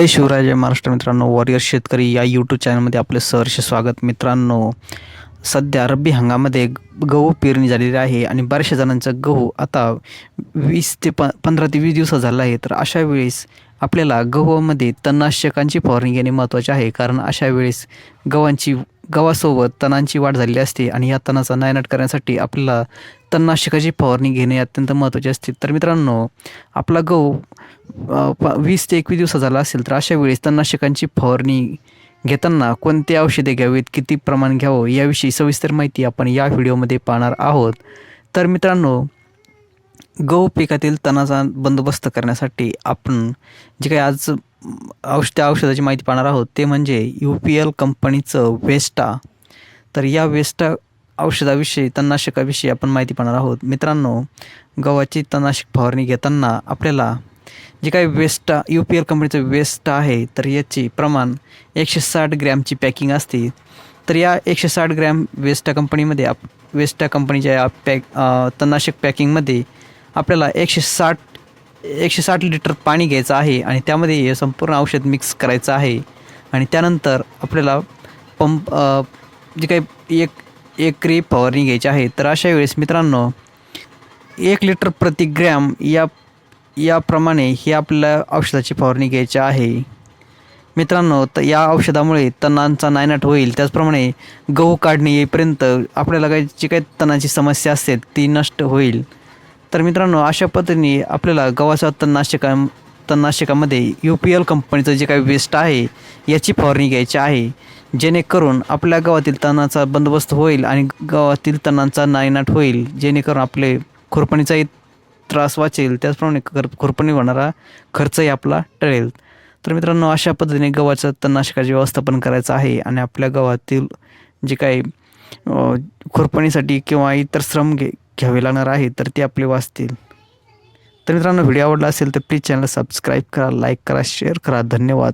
जय शिवराय जय महाराष्ट्र मित्रांनो. वॉरियर शेतकरी या यूट्यूब चॅनलमध्ये आपले सहर्ष स्वागत मित्रांनो. सध्या रब्बी हंगामध्ये गहू पेरणी झालेली आहे आणि बऱ्याचशा जणांचं गहू आता वीस ते प पंधरा ते वीस दिवस झाला आहे. तर अशा वेळेस आपल्याला गव्हामध्ये तणनाशकांची फवारणी घेणे महत्त्वाचे आहे. कारण अशा वेळेस गव्हांची गव्हासोबत तणांची वाढ झालेली असते आणि या तणाचा नायनाट करण्यासाठी आपल्याला तणनाशकाची फवारणी घेणे अत्यंत महत्त्वाचे असते. तर मित्रांनो आपला गहू वीस ते एकवीस दिवसा झाला असेल तर अशा वेळेस तणनाशकांची फवारणी घेताना कोणते औषधे घ्यावीत? किती प्रमाण घ्यावं? याविषयी सविस्तर माहिती आपण या व्हिडिओमध्ये पाहणार आहोत. तर मित्रांनो गहू पिकातील तणाचा बंदोबस्त करण्यासाठी आपण जे काही आज औषध त्या औषधाची माहिती पाहणार आहोत ते म्हणजे यू पी एल कंपनीचं वेस्टा. तर या वेस्टा औषधाविषयी तणनाशकाविषयी आपण माहिती पाहणार आहोत. मित्रांनो गव्हाची तणनाशक फवारणी घेताना आपल्याला जे काही वेस्टा यू पी एल कंपनीचं वेस्ट आहे तर याची प्रमाण एकशे साठ ग्रॅमची पॅकिंग असते. तर या एकशे साठ ग्रॅम वेस्टा कंपनीमध्ये आप वेस्टा कंपनीच्या या पॅक तणनाशक पॅकिंगमध्ये आपल्याला एकशे साठ एकशे साठ लिटर पाणी घ्यायचं आहे आणि त्यामध्ये हे संपूर्ण औषध मिक्स करायचं आहे. आणि त्यानंतर आपल्याला पंप जे काही एक एकरी फवारणी घ्यायची आहे. तर अशा वेळेस मित्रांनो एक लिटर प्रति ग्रॅम या याप्रमाणे ही आपल्याला औषधाची फवारणी घ्यायची आहे. मित्रांनो तर या औषधामुळे तणांचा नायनाट होईल. त्याचप्रमाणे गहू काढणे येईपर्यंत आपल्याला काही जी काही तणाची समस्या असते ती नष्ट होईल. तर मित्रांनो अशा पद्धतीने आपल्याला गव्हाच्या तणनाशका तणनाशकामध्ये यू पी एल कंपनीचं जे काही वेस्ट आहे याची फवारणी घ्यायची आहे. जेणेकरून आपल्या गावातील तणाचा बंदोबस्त होईल आणि गावातील तणांचा नायनाट होईल. जेणेकरून आपले खुरपणीचाही त्रास वाचेल. त्याचप्रमाणे कर खुरपणी होणारा खर्चही आपला टळेल. तर मित्रांनो अशा पद्धतीने गव्हाचं तणनाशकाचे व्यवस्थापन करायचं आहे आणि आपल्या गावातील जे काही खुरपणीसाठी किंवा इतर श्रम घे घ्यावे लागणार आहे तर ते आपले वाचतील. तर मित्रांनो व्हिडिओ आवडला असेल तर प्लीज चॅनल सबस्क्राईब करा लाईक करा शेअर करा. धन्यवाद.